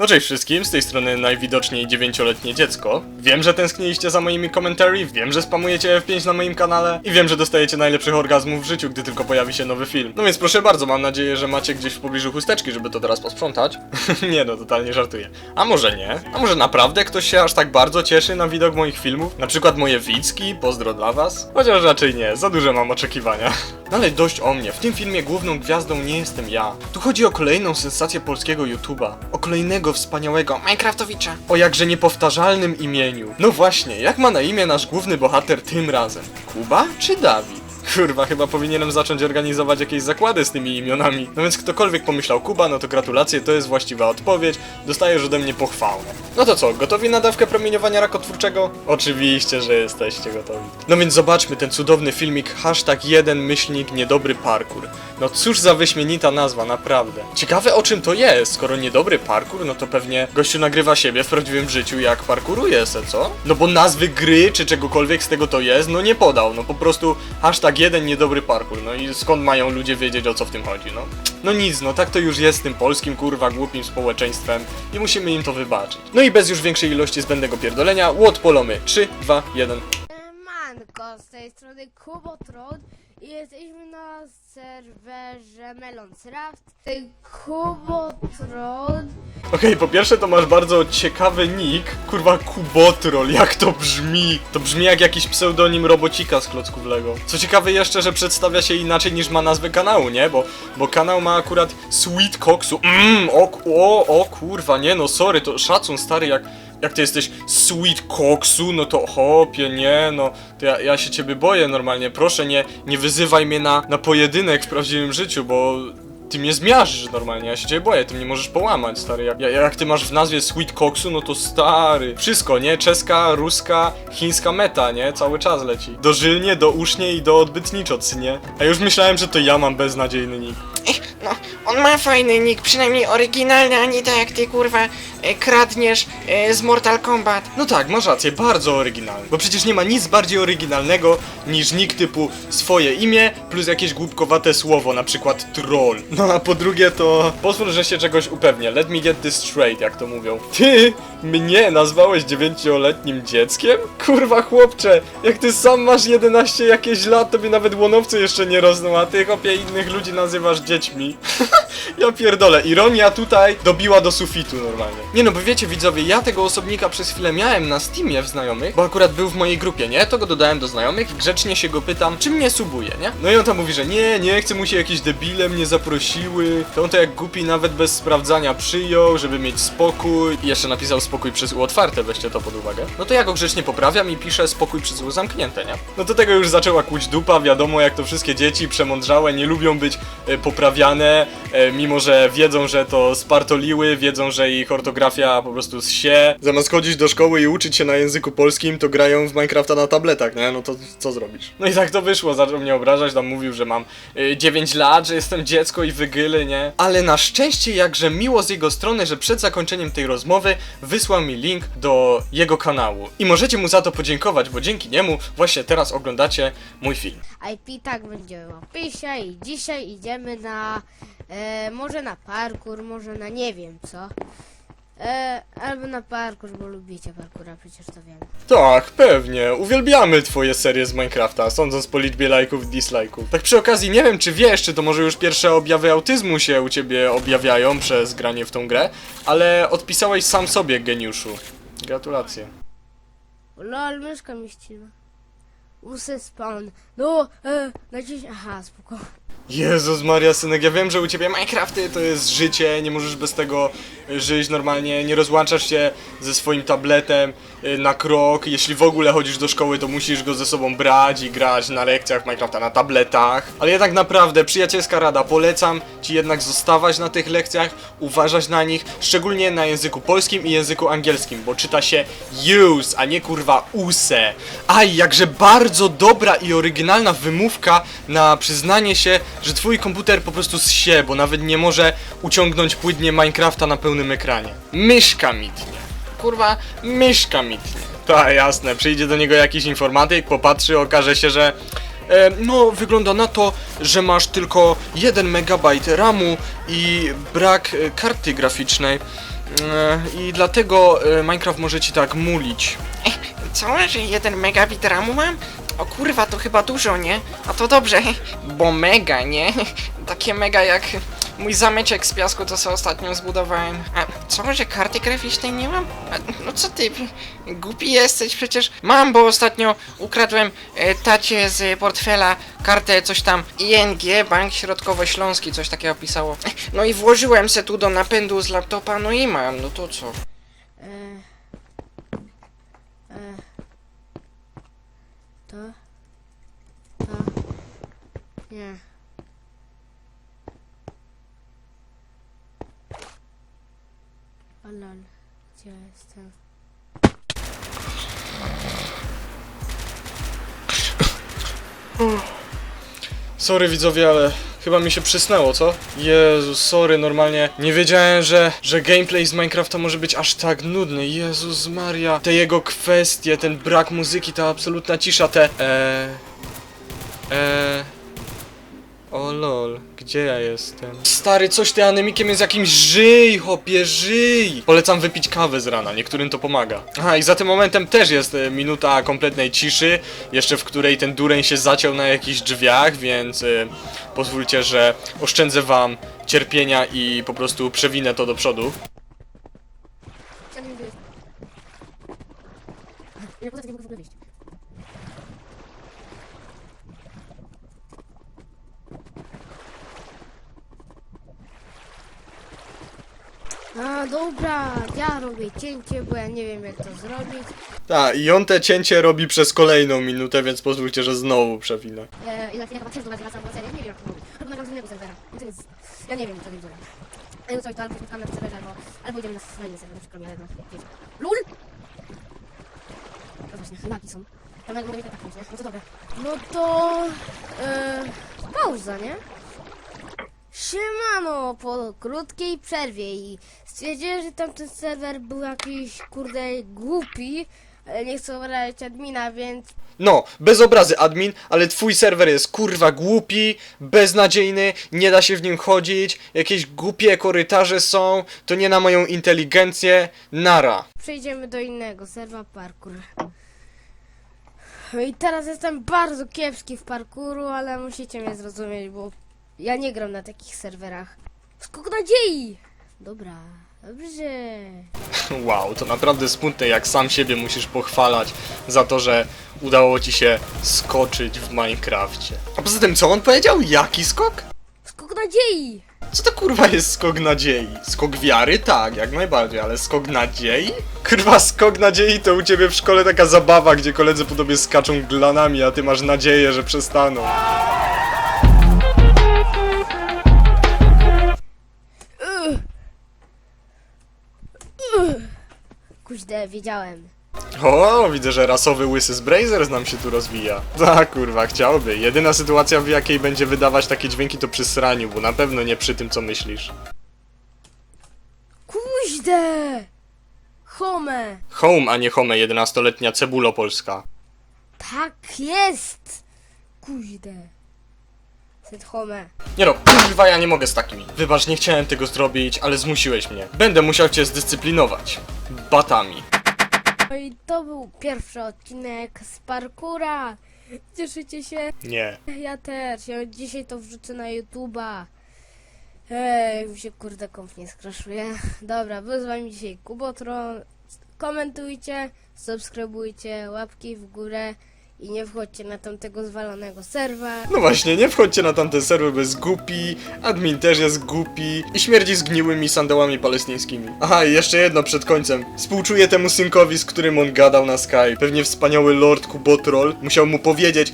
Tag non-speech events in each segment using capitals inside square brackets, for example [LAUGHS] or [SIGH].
No cześć wszystkim, z tej strony najwidoczniej 9-letnie dziecko. Wiem, że tęskniliście za moimi commentary, wiem, że spamujecie F5 na moim kanale i wiem, że dostajecie najlepszych orgazmów w życiu, gdy tylko pojawi się nowy film. No więc proszę bardzo, mam nadzieję, że macie gdzieś w pobliżu chusteczki, żeby to teraz posprzątać. [LAUGHS] nie no, totalnie żartuję. A może nie? A może naprawdę ktoś się aż tak bardzo cieszy na widok moich filmów? Na przykład moje Wicki, pozdro dla was? Chociaż raczej nie, za duże mam oczekiwania. [LAUGHS] No ale dość o mnie, w tym filmie główną gwiazdą nie jestem ja. Tu chodzi o kolejną sensację polskiego YouTube'a. O kolejnego wspaniałego Minecraftowicza. O jakże niepowtarzalnym imieniu. No właśnie, jak ma na imię nasz główny bohater tym razem? Kuba czy Dawid? Kurwa, chyba powinienem zacząć organizować jakieś zakłady z tymi imionami. No więc ktokolwiek pomyślał Kuba, no to gratulacje, to jest właściwa odpowiedź. Dostajesz ode mnie pochwałę. No to co, gotowi na dawkę promieniowania rakotwórczego? Oczywiście, że jesteście gotowi. No więc zobaczmy ten cudowny filmik hashtag jeden myślnik niedobry parkour. No cóż za wyśmienita nazwa, naprawdę. Ciekawe o czym to jest, skoro niedobry parkour, no to pewnie gościu nagrywa siebie w prawdziwym życiu jak parkuruje se, co? No bo nazwy gry czy czegokolwiek z tego to jest, no nie podał, no po prostu hashtag jeden niedobry parkour, no i skąd mają ludzie wiedzieć o co w tym chodzi, no? No nic, no tak to już jest z tym polskim, kurwa, głupim społeczeństwem i musimy im to wybaczyć. No i bez już większej ilości zbędnego pierdolenia, łot polomy. 3, 2, 1. Manko, z tej strony Kubotron jesteśmy na serwerze Melonsraft. Kubotron Okej, po pierwsze to masz bardzo ciekawy nick, kurwa Kubotrol, jak to brzmi? To brzmi jak jakiś pseudonim robocika z klocków Lego. Co ciekawe jeszcze, że przedstawia się inaczej niż ma nazwę kanału, nie? Bo, bo kanał ma akurat Sweet Coxu. Mmm, o, o, o kurwa, nie no, sorry, to szacun stary, jak, jak ty jesteś Sweet Coxu, no to hopie, nie no, to ja, ja się ciebie boję normalnie, proszę nie, nie wyzywaj mnie na, na pojedynek w prawdziwym życiu, bo ty mnie zmiażdżysz normalnie, ja się ciebie boję, ty mnie możesz połamać, stary. Jak, jak, ty masz w nazwie Sweet Coxu, no to stary. Wszystko, nie? Czeska, ruska, chińska meta, nie? Cały czas leci. Dożylnie, dousznie i do odbytniczo, nie? A już myślałem, że to ja mam beznadziejny nick. No, on ma fajny nick, przynajmniej oryginalny, a nie tak jak ty kurwa e, kradniesz e, z Mortal Kombat. No tak, masz rację, bardzo oryginalny. Bo przecież nie ma nic bardziej oryginalnego niż nick typu swoje imię plus jakieś głupkowate słowo, na przykład troll. No a po drugie to pozwól, że się czegoś upewnię. Let me get this straight, jak to mówią. Ty mnie nazwałeś dziewięcioletnim dzieckiem? Kurwa chłopcze, jak ty sam masz 11 jakieś lat, tobie nawet łonowcy jeszcze nie rosną, a ty chopie innych ludzi nazywasz dziećmi. [LAUGHS] ja pierdolę, ironia tutaj dobiła do sufitu normalnie. Nie no, bo wiecie widzowie, ja tego osobnika przez chwilę miałem na Steamie w znajomych, bo akurat był w mojej grupie, nie? To go dodałem do znajomych grzecznie się go pytam, czy mnie subuje, nie? No i on tam mówi, że nie, nie chce mu się jakieś debile mnie zaprosiły. To on to jak głupi nawet bez sprawdzania przyjął, żeby mieć spokój. I jeszcze napisał spokój przez U otwarte, weźcie to pod uwagę. No to ja go grzecznie poprawiam i piszę spokój przez U zamknięte, nie? No to tego już zaczęła kłuć dupa, wiadomo jak to wszystkie dzieci przemądrzałe nie lubią być e, poprawiane, mimo że wiedzą, że to spartoliły, wiedzą, że ich ortografia po prostu zsie. Zamiast chodzić do szkoły i uczyć się na języku polskim, to grają w Minecrafta na tabletach, nie? No to co zrobisz? No i tak to wyszło, zaczął mnie obrażać, tam mówił, że mam y, 9 lat, że jestem dziecko i wygyly, nie? Ale na szczęście jakże miło z jego strony, że przed zakończeniem tej rozmowy wysłał mi link do jego kanału. I możecie mu za to podziękować, bo dzięki niemu właśnie teraz oglądacie mój film. IP tak będzie opisie i dzisiaj idziemy na e, może na parkour, może na nie wiem co. E, albo na parkour, bo lubicie parkoura, przecież to wiem. Tak, pewnie. Uwielbiamy twoje serie z Minecrafta, sądząc po liczbie lajków i dislajków. Tak przy okazji, nie wiem czy wiesz, czy to może już pierwsze objawy autyzmu się u ciebie objawiają przez granie w tą grę, ale odpisałeś sam sobie, geniuszu. Gratulacje. Lol, myszka mi ścina. Usy spawn. No, e, na dziś... Aha, spoko. Jezus Maria, synek, ja wiem, że u ciebie Minecrafty to jest życie, nie możesz bez tego y, żyć normalnie, nie rozłączasz się ze swoim tabletem y, na krok, jeśli w ogóle chodzisz do szkoły, to musisz go ze sobą brać i grać na lekcjach Minecrafta na tabletach. Ale jednak naprawdę, przyjacielska rada, polecam ci jednak zostawać na tych lekcjach, uważać na nich, szczególnie na języku polskim i języku angielskim, bo czyta się use, a nie kurwa use. Aj, jakże bardzo dobra i oryginalna wymówka na przyznanie się, że twój komputer po prostu zsie, bo nawet nie może uciągnąć płynnie Minecrafta na pełnym ekranie. Myszka mi tnie. Kurwa, myszka mi tnie. Tak, jasne, przyjdzie do niego jakiś informatyk, popatrzy, okaże się, że E, no, wygląda na to, że masz tylko 1 MB RAMu i brak e, karty graficznej. E, I dlatego e, Minecraft może ci tak mulić. Co, że jeden megabit ramu mam? O kurwa, to chyba dużo, nie? A to dobrze, [LAUGHS] bo mega, nie? [LAUGHS] Takie mega jak mój zameczek z piasku, to sobie ostatnio zbudowałem. A co, że karty graficznej nie mam? A, no co ty, [LAUGHS] głupi jesteś, przecież mam, bo ostatnio ukradłem e, tacie z portfela kartę coś tam ING, Bank Środkowo-Śląski, coś takiego pisało. No i włożyłem se tu do napędu z laptopa, no i mam, no to co? E, to, to, nie. O lol, gdzie jestem? Sorry widzowie, ale chyba mi się przysnęło, co? Jezus, sorry, normalnie nie wiedziałem, że, że gameplay z Minecrafta może być aż tak nudny. Jezus Maria, te jego kwestie, ten brak muzyki, ta absolutna cisza, te... Eee... Eee... O lol, gdzie ja jestem? Stary, coś ty anemikiem jest jakimś żyj, hopie, żyj! Polecam wypić kawę z rana, niektórym to pomaga. Aha, i za tym momentem też jest e, minuta kompletnej ciszy, jeszcze w której ten dureń się zaciął na jakichś drzwiach, więc e, pozwólcie, że oszczędzę wam cierpienia i po prostu przewinę to do przodu. Ja nie wyjść. Nie, poza tym nie mogę w ogóle wyjść. A dobra, ja robię cięcie, bo ja nie wiem jak to zrobić. Tak, i on te cięcie robi przez kolejną minutę, więc pozwólcie, że znowu przewinę. E, na chwilę chyba też zobaczę wracam, bo serio nie wiem jak to robić. Albo nagram z innego serwera. No to jest, ja nie wiem co robić. Albo coś to albo spotkamy na serwerze, albo, albo idziemy na na inny serwer, na przykład, ale no, wiecie. LUL! No właśnie, laki są. To mogę tak, nie? No to dobra. No to... E, pauza, nie? Siemano, po krótkiej przerwie i stwierdziłem, że tamten serwer był jakiś, kurde, głupi, ale nie chcę obrażać admina, więc No, bez obrazy admin, ale twój serwer jest kurwa głupi, beznadziejny, nie da się w nim chodzić, jakieś głupie korytarze są, to nie na moją inteligencję, nara. przejdziemy do innego, serwa parkour. No I teraz jestem bardzo kiepski w parkouru, ale musicie mnie zrozumieć, bo ja nie gram na takich serwerach. Skok nadziei! Dobra, dobrze. [LAUGHS] Wow, to naprawdę smutne, jak sam siebie musisz pochwalać za to, że udało ci się skoczyć w Minecrafcie. A poza tym, co on powiedział? Jaki skok? Skok nadziei! Co to kurwa jest skok nadziei? Skok wiary? Tak, jak najbardziej, ale skok nadziei? Kurwa, skok nadziei to u ciebie w szkole taka zabawa, gdzie koledzy po tobie skaczą glanami, a ty masz nadzieję, że przestaną. Kuźde, wiedziałem. O, widzę, że rasowy łysy z Brazers nam się tu rozwija. [LAUGHS] Tak, kurwa, chciałby. Jedyna sytuacja, w jakiej będzie wydawać takie dźwięki, to przy sraniu, bo na pewno nie przy tym, co myślisz. Kuźde! Home! Home, a nie home, 11-letnia cebulo polska. Tak jest! Kuźde. Home. Nie no, kurwa, ja nie mogę z takimi. Wybacz, nie chciałem tego zrobić, ale zmusiłeś mnie. Będę musiał cię zdyscyplinować. Batami. No i to był pierwszy odcinek z parkura. Cieszycie się? Nie. Ja też. Ja dzisiaj to wrzucę na YouTube'a. Ej, mi się kurde komp nie skraszuje. Dobra, był z wami dzisiaj Kubotron. Komentujcie, subskrybujcie, łapki w górę i nie wchodźcie na tamtego zwalonego serwa. No właśnie, nie wchodźcie na tamten serwer, bo jest głupi, admin też jest głupi i śmierdzi zgniłymi sandałami palestyńskimi. Aha, i jeszcze jedno przed końcem. Współczuję temu synkowi, z którym on gadał na Skype. Pewnie wspaniały Lord Kubotrol musiał mu powiedzieć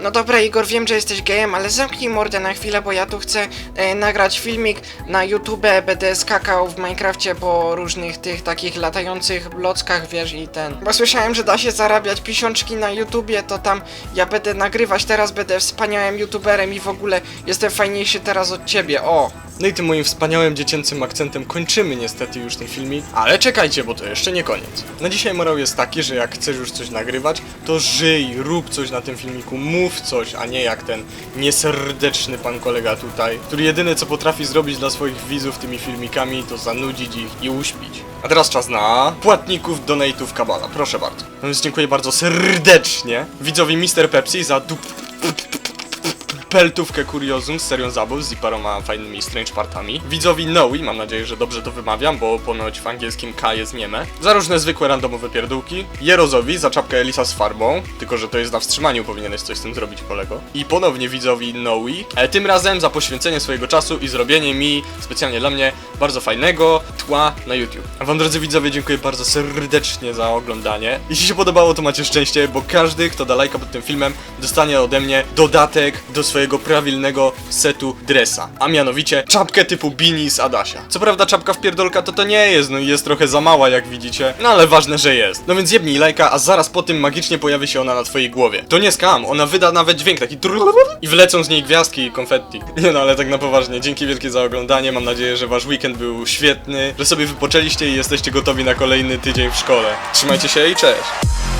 No dobra, Igor, wiem, że jesteś gejem, ale zamknij mordę na chwilę, bo ja tu chcę e, nagrać filmik na YouTube, będę skakał w Minecrafcie po różnych tych takich latających blockach, wiesz, i ten. Bo słyszałem, że da się zarabiać piesiączki na YouTubie, to tam ja będę nagrywać, teraz będę wspaniałym YouTuberem i w ogóle jestem fajniejszy teraz od ciebie, o! No i tym moim wspaniałym dziecięcym akcentem kończymy niestety już ten filmik, ale czekajcie, bo to jeszcze nie koniec. Na dzisiaj morał jest taki, że jak chcesz już coś nagrywać, to żyj, rób coś na tym filmiku, mów coś, a nie jak ten nieserdeczny pan kolega tutaj, który jedyne co potrafi zrobić dla swoich widzów tymi filmikami, to zanudzić ich i uśpić. A teraz czas na płatników donate'ów Kabala, proszę bardzo. No więc dziękuję bardzo serdecznie widzowi Mr. Pepsi za dup peltówkę kuriozum z serią zabów z i paroma fajnymi strange partami. Widzowi Noe, mam nadzieję, że dobrze to wymawiam, bo ponoć w angielskim K jest nieme. Za różne zwykłe randomowe pierdółki. Jerozowi za czapkę Elisa z farbą, tylko że to jest na wstrzymaniu, powinieneś coś z tym zrobić kolego. I ponownie widzowi Noe, ale tym razem za poświęcenie swojego czasu i zrobienie mi, specjalnie dla mnie, bardzo fajnego tła na YouTube. A wam drodzy widzowie dziękuję bardzo serdecznie za oglądanie. Jeśli się podobało to macie szczęście, bo każdy kto da lajka pod tym filmem dostanie ode mnie dodatek do swojego prawilnego setu dresa. A mianowicie czapkę typu Bini z Adasia. Co prawda czapka w pierdolka to to nie jest, no i jest trochę za mała jak widzicie, no ale ważne, że jest. No więc jebnij lajka, a zaraz po tym magicznie pojawi się ona na twojej głowie. To nie skam, ona wyda nawet dźwięk taki i wlecą z niej gwiazdki i konfetti. [LAUGHS] Nie no, ale tak na poważnie, dzięki wielkie za oglądanie, mam nadzieję, że wasz weekend był świetny, że sobie wypoczęliście i jesteście gotowi na kolejny tydzień w szkole. Trzymajcie się i cześć!